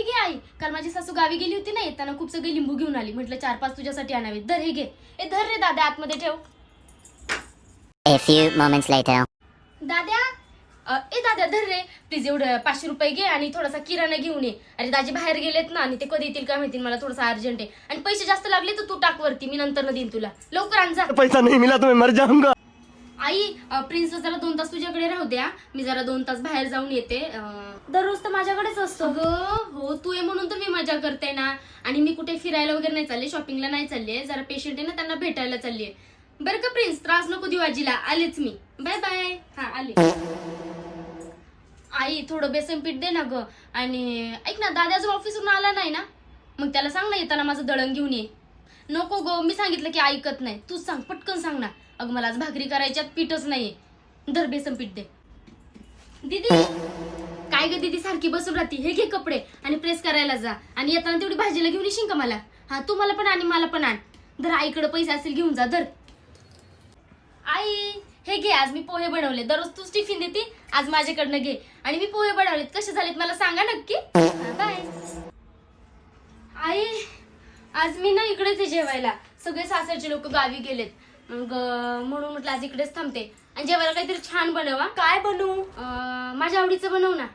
हे घे आई काल माझी सासू गावी गेली होती ना येताना खूप सगळे लिंबू घेऊन आली. म्हटलं चार पाच तुझ्यासाठी आणावे धर हे घे. ए धर रे दादा आतमध्ये ठेव. A few moments later. दाद्या अ, ए दादा धर रे. प्लीज एवढं पाचशे रुपये घे आणि थोडासा किराणा घेऊन ये. अरे दाजी बाहेर गेलेत ना आणि ते कधी येतील काय माहिती मला थोडासा अर्जंट आहे. आणि पैसे जास्त लागले तर तू टाक वरती मी नंतर देईन तुला. लवकर आण जा. पैसा नहीं मिला तो मैं मर जाऊंगा आई अ, प्रिन्सला जरा दोन तास तुझ्याकडे राहू द्या. मी जरा दोन तास बाहेर जाऊन येते. दररोज तर माझ्याकडेच असतो. ग हो तू आहे म्हणून तर मी मजा करते ना. आणि मी कुठे फिरायला वगैरे नाही चालले शॉपिंगला नाही चालले जरा पेशंट आहे ना त्यांना भेटायला चालली बरं का प्रिन्स? त्रास नको देऊ आजीला. आलेच मी. बाय बाय हा आले. आई थोडं बेसन पीठ दे ना ग. आणि ऐक ना दादा जो ऑफिसवरून आला नाही ना? मग त्याला सांग ना येताना माझं दळण घेऊन ये. नको गो मी सांगितलं की ऐकत नाही. तूच सांग पटकन सांग ना. अगं मला आज भाकरी करायच्यात पीठच नाहीये. धर बेसन पीठ दे. दीदी काय ग दीदी सारखी बसून राहते? हे घे कपडे आणि प्रेस करायला जा. आणि येताना तेवढी भाजीला घेऊन येशील का मला? हा तू मला पण आणि मला पण आण. धर आईकडे पैसे असेल घेऊन जा धर. आई हे घे आज मी पोहे बनवले. दररोज तूच टिफिन देते आज माझ्याकडनं घे. आणि मी पोहे बनवलेत. कसे झालेत मला सांगा नक्की. बाय आई आज मी ना इकडेच आहे जेवायला. सगळे सासरचे लोक गावी गेलेत. मग म्हणून म्हटलं आज इकडेच थांबते. आणि जेवायला काहीतरी छान बनवा काय बनवू? माझ्या आवडीचं बनव ना.